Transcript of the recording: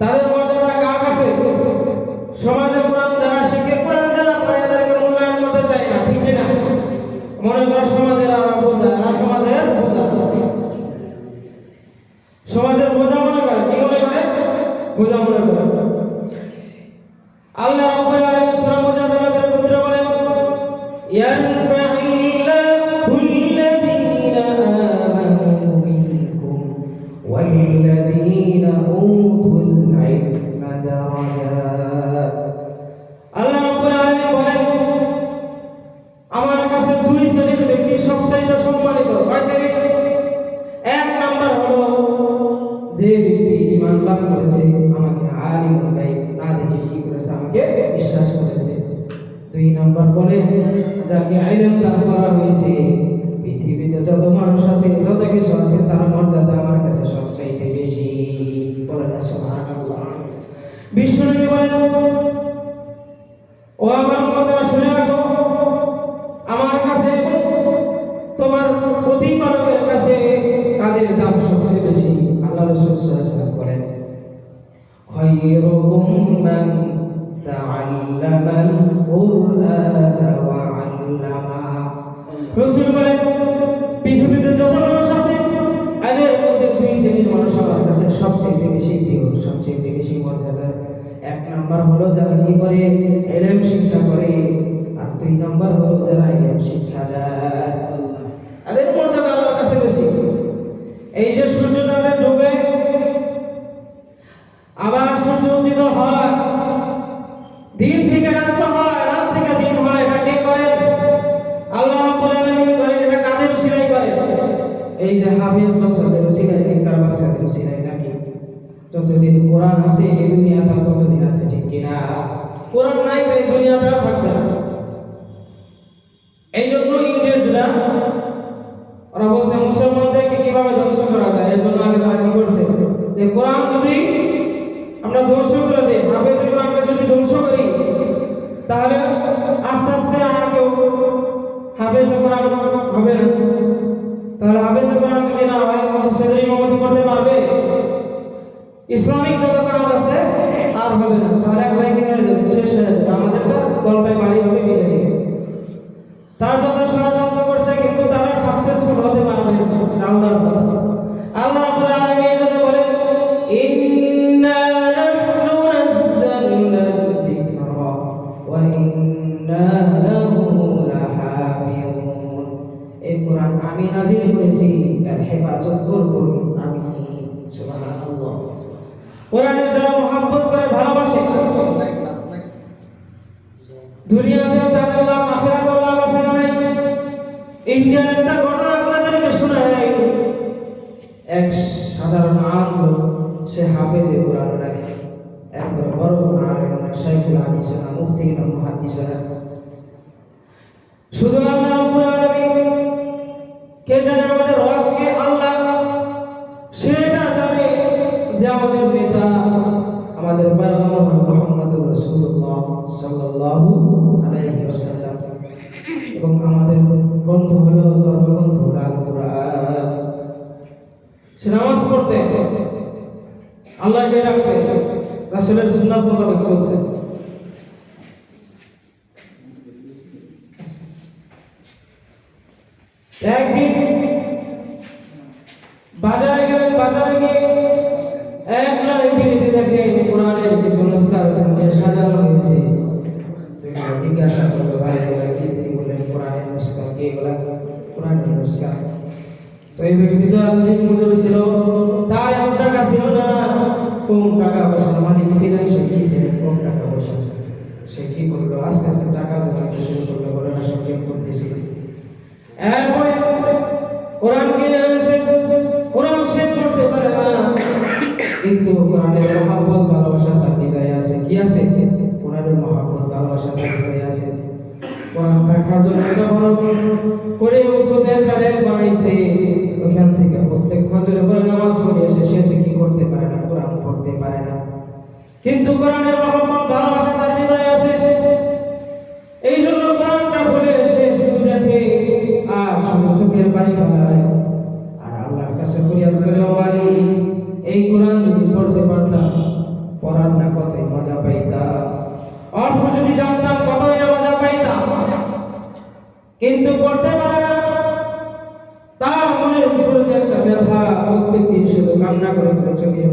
তাদের মর্যাদা কার কাছে? সমাজে বিশ্বাস করেছে। দুই নাম্বার বলে, যাকে আইলেম দান করা হয়েছে, পৃথিবীতে যত মানুষ আছে, যত কিছু আছে, তার মর্যাদা আমার কাছে সবচাইতে বেশি। বলে না বলেন, ও আমার কথা শুনে আমার কাছে, তোমার প্রতিপালকের কাছে কাদের দাম সবচেয়ে বেশি। আল্লাহ রাসূল বলেন খায়রুকুম মান القرآن وعلمه. আল্লামা বলেন, পৃথিবীতে যত মানুষ আছে, এদের মধ্যে দুই শ্রেণির মানুষ আমার কাছে সবচেয়ে বেশি প্রিয়, সবচেয়ে বেশি মর্যাদা। এক নাম্বার হলো যারা কি করে? এলএম শিক্ষা করে, আর দুই নাম্বার হলো যারা এলএম শিক্ষা দেয়। উসিলাই করে? এই যে হাফেজ বাচ্চাদের উসিলাই নিকার বাচ্চাদের উসিলাই নাকি? যতদিন কোরআন আছে, এই দুনিয়াটা ততদিন আছে, ঠিক কিনা? কোরআন নাই তো এই দুনিয়াটা থাকবে এই জন্য ইংরেজরা ওরা বলছে, মুসলমানদেরকে কীভাবে ধ্বংস করা যায়? এর জন্য আগে তারা কি করছে? যে কোরআন যদি আমরা ধ্বংস করে দিই, হাফেজ কোরআনকে হাফেজ কোরআন হবে তাহলে হাফেজ কোরআন যদি না হয় মুসলিম ইমামতি করতে পারবে। ইসলামিক যত কাজ আছে, আর হবে না। তাহলে এক লাইন হয়ে যাবে। শেষ হয়ে যাবে। আমাদেরটা গল্পে বাড়ি হবে বিজয়ী তারা যত ষড়যন্ত্র করছে, কিন্তু তারা সাকসেসফুল হতে পারবে আল্লাহর কথা আল্লাহ যিকরা ওয়া আমি নাযিল করেছি এর হেফাজত করব আমি, সুবহানাল্লাহ। যারা মহব্বত করে, ভালোবাসে। দুনিয়াতে লাভ, আখিরাতেও লাভ আছে না নাই? ইন্ডিয়ার একটা ঘটনা আপনাদেরকে এক সাধারণ আম লোক সে হাফেজে কোরআন রাখে। একবার বড় বড় আলেম মুফতি শুধু আমাদের নেতা, আমাদের পয়গম্বর মুহাম্মদুর রাসূলুল্লাহ সাল্লাল্লাহু আলাইহি ওয়াসাল্লাম। এবং আমাদের গ্রন্থ হলো ধর্মগ্রন্থ কোরআন। সে নামাজ পড়তে আল্লাহকে ডাকতে, রাসূলের সুন্নাত মোতাবেক চলছে। একদিন বাজারে গেলেন, বাজারে গিয়ে এত টাকা পয়সা? সে কি করল? আস্তে আস্তে টাকা এরপরে কিন্তু কোরআনের মহাব্বত ভালোবাসা তার হৃদয়ে আছে। কি আছে? কোরআনের মহাব্বত ভালোবাসা তার হৃদয়ে আছে। কোরআন রাখার জন্য করে বানাইছে। ওখান থেকে প্রত্যেক নামাজ পড়ে এসে সে কি করতে পারে না, কোরআন পড়তে পারে না। কিন্তু কোরআনের মহাব্বত ভালোবাসা এই কোরআন যদি পড়তে পারতাম, পড়ার না কতই মজা পাইতাম। অর্থ যদি জানতাম, কতই না মজা পাইতাম। কিন্তু পড়তে পারে না তার মনের ভিতরে যে একটা ব্যথা প্রত্যেক দিন শুধু কান্না করে করে চলিয়ে